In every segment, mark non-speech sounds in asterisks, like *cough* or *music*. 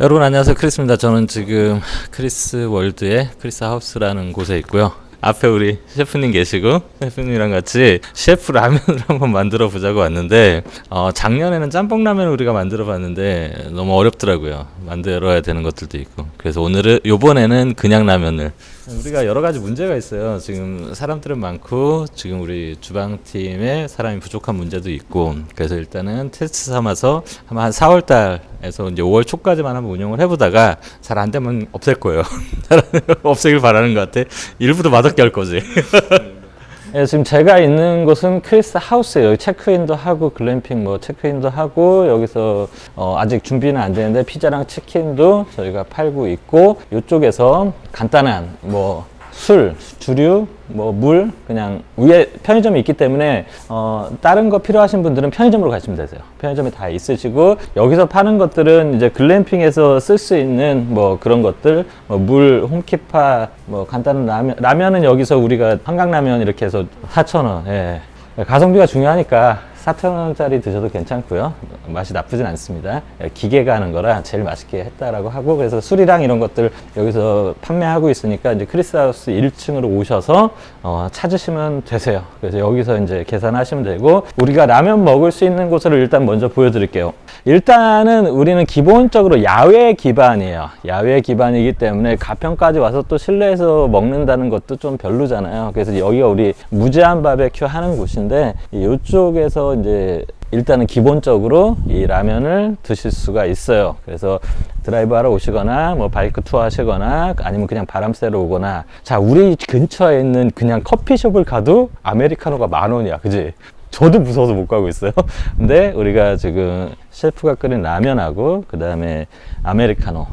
여러분 안녕하세요. 크리스입니다. 저는 지금 크리스 월드의 크리스 하우스라는 곳에 있고요. 앞에 우리 셰프님 계시고 셰프님이랑 같이 셰프 라면을 *laughs* 한번 만들어 보자고 왔는데 어, 작년에는 짬뽕 라면을 우리가 만들어 봤는데 너무 어렵더라고요. 만들어야 되는 것들도 있고. 그래서 오늘은 요번에는 그냥 라면을. 우리가 여러 가지 문제가 있어요. 지금 사람들은 많고 지금 우리 주방팀에 사람이 부족한 문제도 있고. 그래서 일단은 테스트 삼아서 아마 한 4월 달 에서 이제 5월 초까지만 한번 운영을 해보다가 잘 안 되면 없앨 거예요. *laughs* 없애길 바라는 것 같아. 일부러 맛없게 할 거지. *laughs* 예, 지금 제가 있는 곳은 크리스 하우스예요. 체크인도 하고 글램핑 뭐 체크인도 하고 여기서 어, 아직 준비는 안 되는데 피자랑 치킨도 저희가 팔고 있고 이쪽에서 간단한 뭐 술, 주류, 뭐 물, 그냥 위에 편의점이 있기 때문에 어, 다른 거 필요하신 분들은 편의점으로 가시면 되세요. 편의점에 다 있으시고 여기서 파는 것들은 이제 글램핑에서 쓸 수 있는 뭐 그런 것들, 뭐 물, 홈키파, 뭐 간단한 라면, 라면은 여기서 우리가 한강라면 이렇게 해서 4,000원. 예. 가성비가 중요하니까 4,000원짜리 드셔도 괜찮고요. 맛이 나쁘진 않습니다. 예, 기계가 하는 거라 제일 맛있게 했다라고 하고 그래서 술이랑 이런 것들 여기서 판매하고 있으니까 이제 크리스하우스 1층으로 오셔서 어, 찾으시면 되세요. 그래서 여기서 이제 계산하시면 되고 우리가 라면 먹을 수 있는 곳을 일단 먼저 보여드릴게요. 일단은 우리는 기본적으로 야외 기반이에요. 야외 기반이기 때문에 가평까지 와서 또 실내에서 먹는다는 것도 좀 별로잖아요. 그래서 여기가 우리 무제한 바베큐 하는 곳인데 이쪽에서 이제 일단은 기본적으로 이 라면을 드실 수가 있어요. 그래서 드라이브 하러 오시거나 뭐 바이크 투어 하시거나 아니면 그냥 바람 쐬러 오거나. 자 우리 근처에 있는 그냥 커피숍을 가도 아메리카노가 만 원이야. 그지? 저도 무서워서 못 가고 있어요. *laughs* 근데 우리가 지금 셰프가 끓인 라면하고 그 다음에 아메리카노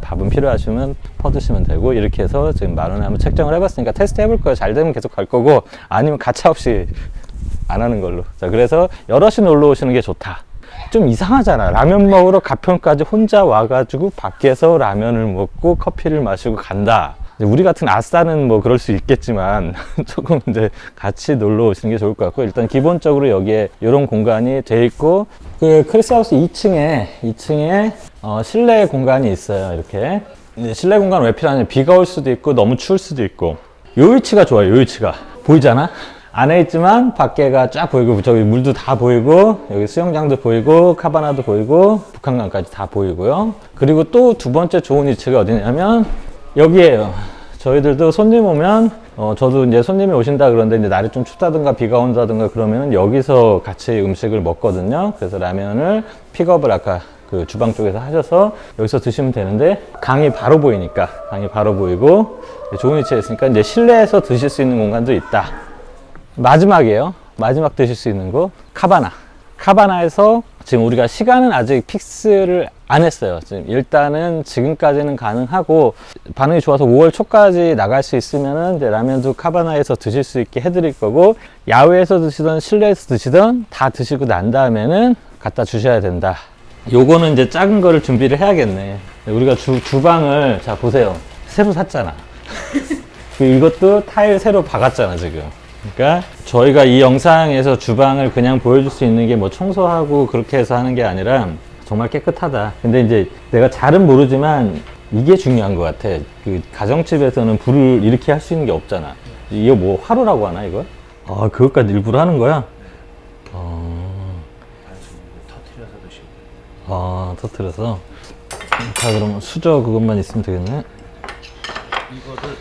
밥은 필요하시면 퍼드시면 되고 이렇게 해서 지금 만 원에 한번 책정을 해봤으니까 테스트 해볼 거예요. 잘 되면 계속 갈 거고 아니면 가차 없이 안 하는 걸로. 자, 그래서 여럿이 놀러 오시는 게 좋다. 좀 이상하잖아. 라면 먹으러 가평까지 혼자 와가지고 밖에서 라면을 먹고 커피를 마시고 간다. 우리 같은 아싸는 뭐 그럴 수 있겠지만 *laughs* 조금 이제 같이 놀러 오시는 게 좋을 것 같고 일단 기본적으로 여기에 이런 공간이 돼 있고 그 크리스하우스 2층에 2층에 어, 실내 공간이 있어요. 이렇게 실내 공간 왜 필요하냐? 비가 올 수도 있고 너무 추울 수도 있고 요 위치가 좋아요. 요 위치가 보이잖아. 안에 있지만 밖에가 쫙 보이고 저기 물도 다 보이고 여기 수영장도 보이고 카바나도 보이고 북한강까지 다 보이고요. 그리고 또 두 번째 좋은 위치가 어디냐면 여기에요. 저희들도 손님 오면 어 저도 이제 손님이 오신다 그런데 이제 날이 좀 춥다든가 비가 온다든가 그러면 여기서 같이 음식을 먹거든요. 그래서 라면을 픽업을 아까 그 주방 쪽에서 하셔서 여기서 드시면 되는데 강이 바로 보이니까 강이 바로 보이고 좋은 위치에 있으니까 이제 실내에서 드실 수 있는 공간도 있다. 마지막이에요. 마지막 드실 수 있는 곳 카바나. 카바나에서 지금 우리가 시간은 아직 픽스를 안 했어요. 지금 일단은 지금까지는 가능하고 반응이 좋아서 5월 초까지 나갈 수 있으면은 라면도 카바나에서 드실 수 있게 해드릴 거고 야외에서 드시던 실내에서 드시던 다 드시고 난 다음에는 갖다 주셔야 된다. 요거는 이제 작은 거를 준비를 해야겠네. 우리가 주, 주방을 자 보세요. 새로 샀잖아. *laughs* 그 이것도 타일 새로 박았잖아 지금. 그러니까 저희가 이 영상에서 주방을 그냥 보여줄 수 있는 게 뭐 청소하고 그렇게 해서 하는 게 아니라 정말 깨끗하다. 근데 이제 내가 잘은 모르지만 이게 중요한 것 같아. 그 가정집에서는 불을 이렇게 할 수 있는 게 없잖아. 이거 뭐 화로라고 하나 이거? 아 그것까지 일부러 하는 거야? 어... 터트려서 드시고 아 터트려서. 자 그러면 수저 그것만 있으면 되겠네. 이거를